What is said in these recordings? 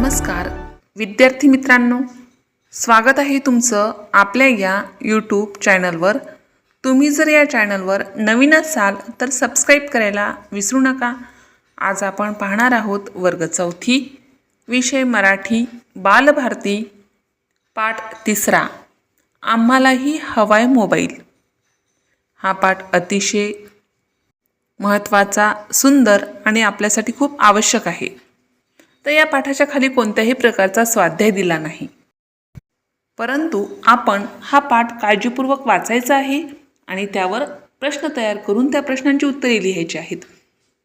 नमस्कार. विद्यार्थी मित्रांनो स्वागत आहे तुमचं आपल्या या यूट्यूब चॅनलवर तुम्ही जर या चॅनलवर नवीन असाल तर सबस्क्राईब करायला विसरू नका. आज आपण पाहणार आहोत वर्ग चौथी विषय मराठी बालभारती पाठ तिसरा. आम्हालाही हवाय मोबाईल. हा पाठ अतिशय महत्त्वाचा सुंदर आणि आपल्यासाठी खूप आवश्यक आहे. तर या पाठाच्या खाली कोणत्याही प्रकारचा स्वाध्याय दिला नाही. परंतु आपण हा पाठ काळजीपूर्वक वाचायचा आहे आणि त्यावर प्रश्न तयार करून त्या प्रश्नांची उत्तरे लिहायची आहेत.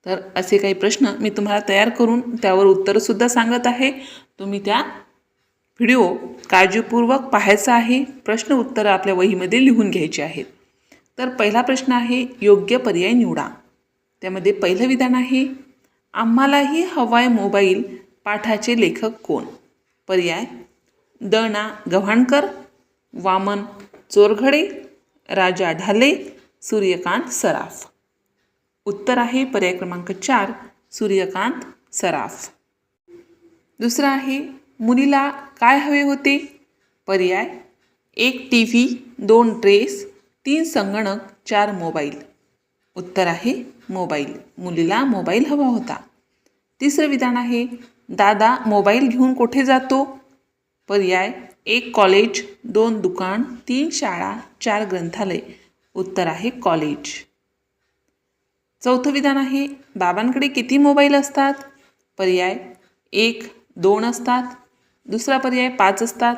तर असे काही प्रश्न मी तुम्हाला तयार करून त्यावर उत्तरंसुद्धा सांगत आहे. तुम्ही त्या व्हिडिओ काळजीपूर्वक पाहायचा आहे प्रश्न उत्तरं आपल्या वहीमध्ये लिहून घ्यायचे आहेत. तर पहिला प्रश्न आहे योग्य पर्याय निवडा. त्यामध्ये पहिलं विधान आहे आम्हालाही हवाय मोबाईल पाठाचे लेखक कोण? पर्याय द ना गव्हाणकर वामन चोरघडे राजा ढाले सूर्यकांत सराफ. उत्तर आहे पर्याय क्रमांक चार सूर्यकांत सराफ. दुसरं आहे मुलीला काय हवे होते? पर्याय एक टी व्ही दोन ड्रेस तीन संगणक चार मोबाईल. उत्तर आहे मोबाईल मुलीला मोबाईल हवा होता. तिसरं विधान आहे दादा मोबाईल घेऊन कुठे जातो? पर्याय एक कॉलेज दोन दुकान तीन शाळा चार ग्रंथालय. उत्तर आहे कॉलेज. चौथं विधान आहे बाबांकडे किती मोबाईल असतात? पर्याय एक दोन असतात. दुसरा पर्याय पाच असतात.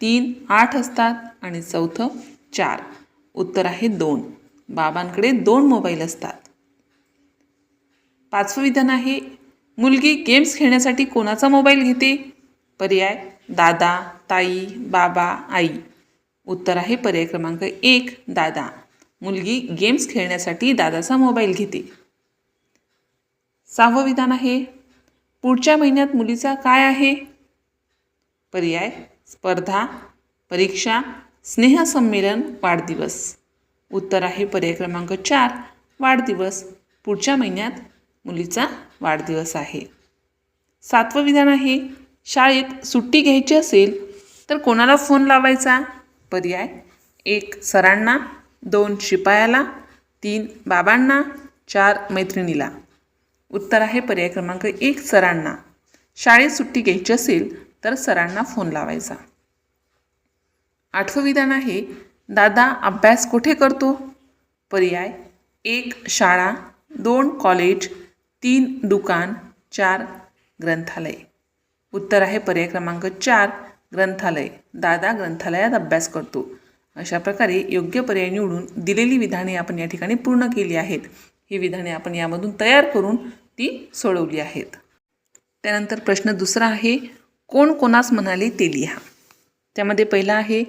तीन आठ असतात. आणि चौथं चार. उत्तर आहे दोन. बाबांकडे दोन मोबाईल असतात. पाचवं विधान आहे मुलगी गेम्स खेळण्यासाठी कोणाचा मोबाईल घेते? पर्याय दादा ताई बाबा आई. उत्तर आहे पर्याय क्रमांक एक दादा. मुलगी गेम्स खेळण्यासाठी दादाचा मोबाईल घेते. सहावं विधान आहे पुढच्या महिन्यात मुलीचा काय आहे? पर्याय स्पर्धा परीक्षा स्नेहसंमेलन वाढदिवस. उत्तर आहे पर्याय क्रमांक चार वाढदिवस. पुढच्या महिन्यात मुलीचा वाढदिवस आहे. सातवं विधान आहे शाळेत सुट्टी घ्यायची असेल तर कोणाला फोन लावायचा? पर्याय एक सरांना. दोन शिपायाला. तीन बाबांना. चार मैत्रिणीला. उत्तर आहे पर्याय क्रमांक एक सरांना. शाळेत सुट्टी घ्यायची असेल तर सरांना फोन लावायचा. आठवं विधान आहे दादा अभ्यास कुठे करतो? पर्याय एक शाळा. दोन कॉलेज. तीन दुकान चार ग्रंथालय. उत्तर आहे पर्याय क्रमांक चार ग्रंथालय. दादा ग्रंथालयात अभ्यास करतो. अशा प्रकारे योग्य पर्याय निवडून दिलेली विधाने आपण या ठिकाणी पूर्ण केली आहेत. ही विधाने आपण यामधून तयार करून ती सोडवली आहेत. त्यानंतर प्रश्न दुसरा आहे कोण कोणास म्हणाले ते लिहा. त्यामध्ये पहिला आहे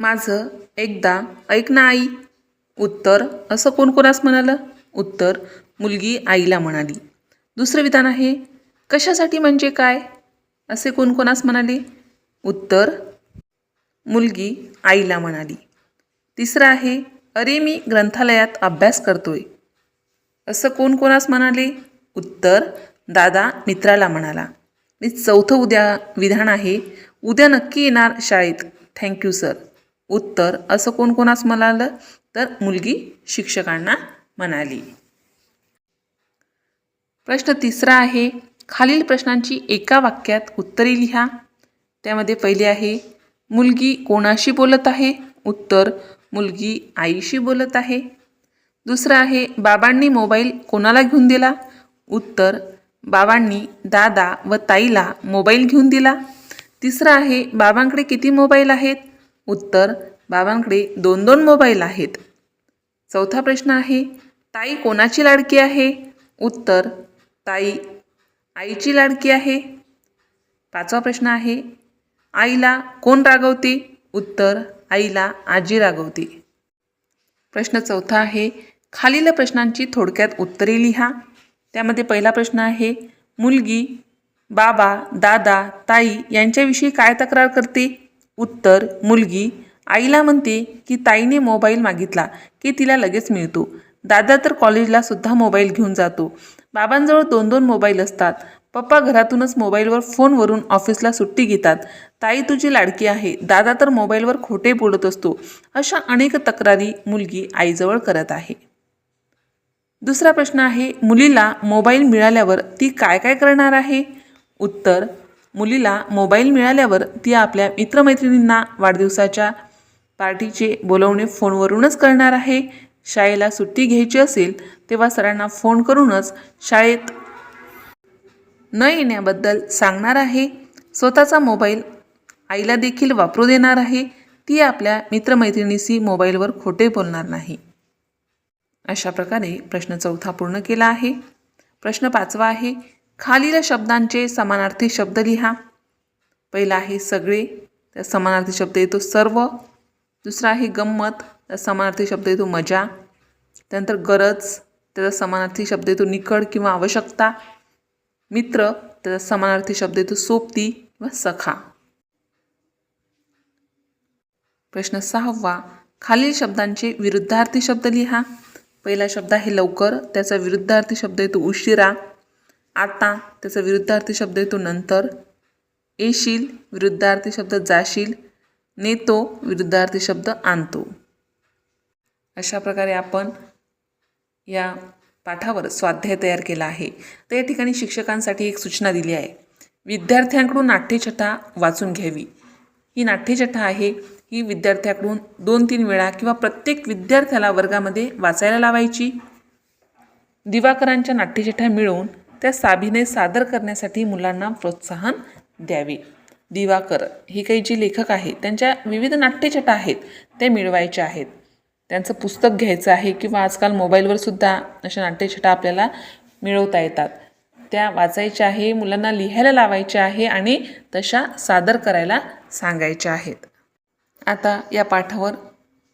माझं एकदा ऐक ना आई. उत्तर असं कोण कोणास म्हणालं? उत्तर मुलगी आईला म्हणाली. दुसरं विधान आहे कशासाठी म्हणजे काय? असे कोणकोणास म्हणाले? उत्तर मुलगी आईला म्हणाली. तिसरं आहे अरे मी ग्रंथालयात अभ्यास करतोय. असं कोणकोणास म्हणाले? उत्तर दादा मित्राला म्हणाला. आणि चौथं उद्या विधान आहे उद्या नक्की येणार शाळेत. Thank you sir. उत्तर असं कोणकोणास म्हणालं? तर मुलगी शिक्षकांना म्हणाली. प्रश्न तिसरा आहे खालील प्रश्नांची एका वाक्यात उत्तरे लिहा. त्यामध्ये पहिले आहे मुलगी कोणाशी बोलत आहे? उत्तर मुलगी आईशी बोलत आहे. दुसरं आहे बाबांनी मोबाईल कोणाला घेऊन दिला? उत्तर बाबांनी दादा व ताईला मोबाईल घेऊन दिला. तिसरं आहे बाबांकडे किती मोबाईल आहेत? उत्तर बाबांकडे दोन दोन मोबाईल आहेत. चौथा प्रश्न आहे ताई कोणाची लाडकी आहे? उत्तर ताई आईची लाडकी आहे. पाचवा प्रश्न आहे आईला कोण रागवते? उत्तर आईला आजी रागवते. प्रश्न चौथा आहे खालील प्रश्नांची थोडक्यात उत्तरे लिहा. त्यामध्ये पहिला प्रश्न आहे मुलगी बाबा दादा ताई यांच्याविषयी काय तक्रार करते? उत्तर मुलगी आईला म्हणते की ताईने मोबाईल मागितला की तिला लगेच मिळतो. दादा तर कॉलेजला सुद्धा मोबाईल घेऊन जातो. बाबांजवळ दोन दोन मोबाईल असतात. पप्पा घरातूनच मोबाईलवर फोनवरून ऑफिसला सुट्टी घेतात. ताई तुझी लाडकी आहे. दादा तर मोबाईलवर खोटे बोलत असतो. अशा अनेक तक्रारी मुलगी आईजवळ करत आहे. दुसरा प्रश्न आहे मुलीला मोबाईल मिळाल्यावर ती काय काय करणार आहे? उत्तर मुलीला मोबाईल मिळाल्यावर ती आपल्या मित्रमैत्रिणींना वाढदिवसाच्या पार्टीचे बोलवणे फोनवरूनच करणार आहे. शाळेला सुट्टी घ्यायची असेल तेव्हा सरांना फोन करूनच शाळेत न येण्याबद्दल सांगणार आहे. स्वतःचा मोबाईल आईला देखील वापरू देणार आहे. ती आपल्या मित्रमैत्रिणीशी मोबाईलवर खोटे बोलणार नाही. अशा प्रकारे प्रश्न चौथा पूर्ण केला आहे. प्रश्न पाचवा आहे खालील शब्दांचे समानार्थी शब्द लिहा. पहिला आहे सगळे त्या समानार्थी शब्द येतो सर्व. दुसरा आहे गंमत. त्या समानार्थी शब्द येतो मजा. त्यानंतर गरज त्याचा समानार्थी शब्द येतो निकड किंवा आवश्यकता. मित्र त्याचा समानार्थी शब्द येतो सोबती किंवा सखा. प्रश्न सहावा खालील शब्दांचे विरुद्धार्थी शब्द लिहा. पहिला शब्द आहे लवकर त्याचा विरुद्धार्थी शब्द येतो उशिरा. आता त्याचा विरुद्धार्थी शब्द येतो नंतर. येशील विरुद्धार्थी शब्द जाशील. नेतो विरुद्धार्थी शब्द आणतो. अशा प्रकारे आपण या पाठावर स्वाध्याय तयार केला आहे. तर या ठिकाणी शिक्षकांसाठी एक सूचना दिली आहे. विद्यार्थ्यांकडून नाट्यछटा वाचून घ्यावी. ही नाट्यछटा आहे ही विद्यार्थ्याकडून दोन तीन वेळा किंवा प्रत्येक विद्यार्थ्याला वर्गामध्ये वाचायला लावायची. दिवाकरांच्या नाट्यछटा मिळवून त्या साभीने सादर करण्यासाठी मुलांना प्रोत्साहन द्यावे. दिवाकर हे काही जे लेखक आहेत त्यांच्या विविध नाट्यछटा आहेत त्या मिळवायच्या आहेत. त्यांचं पुस्तक घ्यायचं आहे किंवा आजकाल मोबाईलवर सुद्धा अशा नाट्यछटा आपल्याला मिळवता येतात. त्या वाचायच्या आहे मुलांना लिहायला लावायच्या आहे आणि तशा सादर करायला सांगायच्या आहेत. आता या पाठावर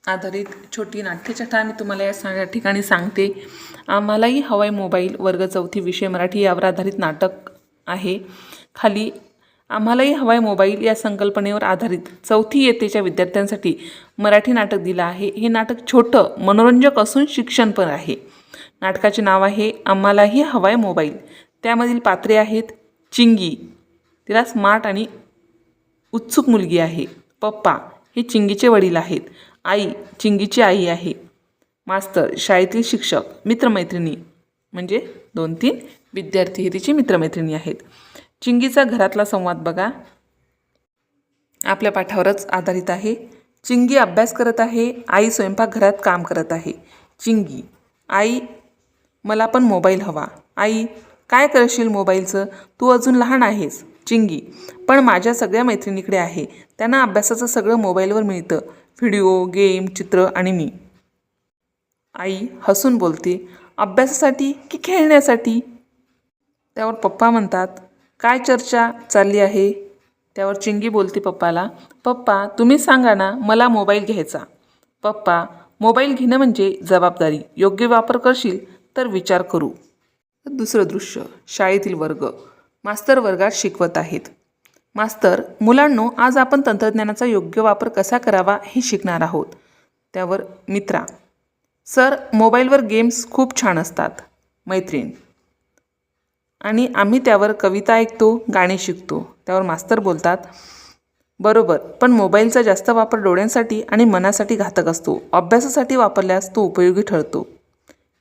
आधारित छोटी नाट्यछटा मी तुम्हाला या सांग ठिकाणी सांगते. आम्हालाही हवाय मोबाईल वर्ग चौथी विषय मराठी यावर आधारित नाटक आहे. खाली आम्हालाही हवाय मोबाईल या संकल्पनेवर आधारित चौथी येतेच्या विद्यार्थ्यांसाठी मराठी नाटक दिलं आहे. हे नाटक छोटं मनोरंजक असून शिक्षण पण आहे. नाटकाचे नाव आहे आम्हालाही हवाय मोबाईल. त्यामधील पात्रे आहेत चिंगी. तिला स्मार्ट आणि उत्सुक मुलगी आहे. पप्पा हे चिंगीचे वडील आहेत. आई चिंगीची आई आहे. मास्तर शाळेतील शिक्षक मित्रमैत्रिणी म्हणजे दोन तीन विद्यार्थी हे तिची मित्रमैत्रिणी आहेत. चिंगीचा घरातला संवाद बघा. आपल्या पाठावरच आधारित आहे. चिंगी अभ्यास करत आहे. आई स्वयंपाकघरात काम करत आहे. चिंगी आई मला पण मोबाईल हवा. आई काय करशील मोबाईलचं? तू अजून लहान आहेस. चिंगी पण माझ्या सगळ्या मैत्रिणीकडे आहे. त्यांना अभ्यासाचं सगळं मोबाईलवर मिळतं. व्हिडिओ गेम चित्र आणि मी. आई हसून बोलते अभ्यासासाठी की खेळण्यासाठी? त्यावर पप्पा म्हणतात काय चर्चा चालली आहे? त्यावर चिंगी बोलते पप्पाला पप्पा तुम्ही सांगा ना मला मोबाईल घ्यायचा. पप्पा मोबाईल घेणं म्हणजे जबाबदारी. योग्य वापर करशील तर विचार करू. दुसरं दृश्य शाळेतील वर्ग. मास्तर वर्गात शिकवत आहेत. मास्तर मुलांनो आज आपण तंत्रज्ञानाचा योग्य वापर कसा करावा हे शिकणार आहोत. त्यावर मित्रा सर मोबाईलवर गेम्स खूप छान असतात. मैत्रीण आणि आम्ही त्यावर कविता ऐकतो गाणी शिकतो. त्यावर मास्तर बोलतात बरोबर पण मोबाईलचा जास्त वापर डोळ्यांसाठी आणि मनासाठी घातक असतो. अभ्यासासाठी वापरल्यास तो उपयोगी ठरतो.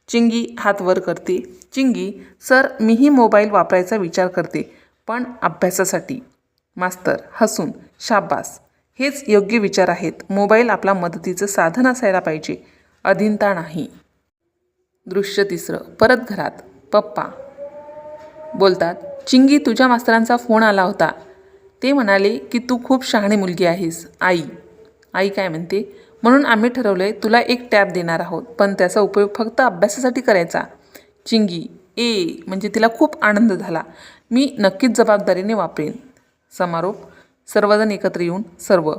चिंगी हात वर करते. चिंगी सर मीही मोबाईल वापरायचा विचार करते पण अभ्यासासाठी. मास्तर हसून शाबास. हेच योग्य विचार आहेत. मोबाईल आपला मदतीचं साधन असायला पाहिजे. अधीनता नाही. दृश्य तिसरं परत घरात. पप्पा बोलतात चिंगी तुझ्या मास्तरांचा फोन आला होता. ते म्हणाले की तू खूप शहाणी मुलगी आहेस आई. आई काय म्हणते म्हणून आम्ही ठरवलं आहे तुला एक टॅब देणार आहोत पण त्याचा उपयोग फक्त अभ्यासासाठी करायचा. चिंगी ए म्हणजे तिला खूप आनंद झाला. मी नक्कीच जबाबदारीने वापरेन. समारोप सर्वजण एकत्र येऊन सर्व.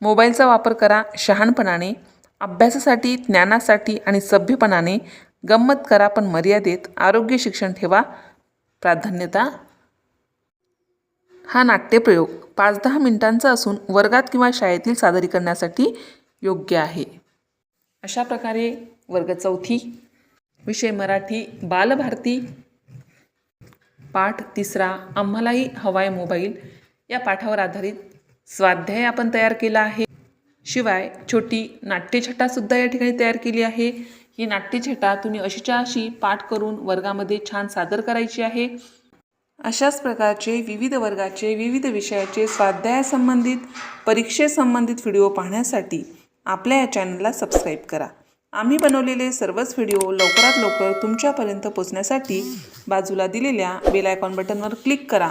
मोबाईलचा वापर करा शहाणपणाने अभ्यासासाठी ज्ञानासाठी आणि सभ्यपणाने. गंमत करा पण मर्यादेत आरोग्य शिक्षण ठेवा. प्राधान्यता. हा नाट्यप्रयोग पाच दहा मिनिटांचा असून वर्गात किंवा शाळेतील सादरीकरणासाठी योग्य आहे. अशा प्रकारे वर्ग चौथी विषय मराठी बालभारती पाठ तिसरा आम्हालाही हवाय मोबाईल या पाठावर आधारित स्वाध्याय आपण तयार केला आहे. शिवाय छोटी नाट्यछटासुद्धा या ठिकाणी तयार केली आहे. ही नाट्यछटा तुम्ही अशीच्या अशी पाठ करून वर्गामध्ये छान सादर करायची आहे. अशाच प्रकारचे विविध वर्गाचे विविध विषयाचे स्वाध्यायासंबंधित परीक्षेसंबंधित व्हिडिओ पाहण्यासाठी आपल्या या चॅनलला सबस्क्राईब करा. आम्ही बनवलेले सर्वच व्हिडिओ लवकरात लवकर तुमच्यापर्यंत पोचण्यासाठी बाजूला दिलेल्या बेल आयकॉन बटनवर क्लिक करा.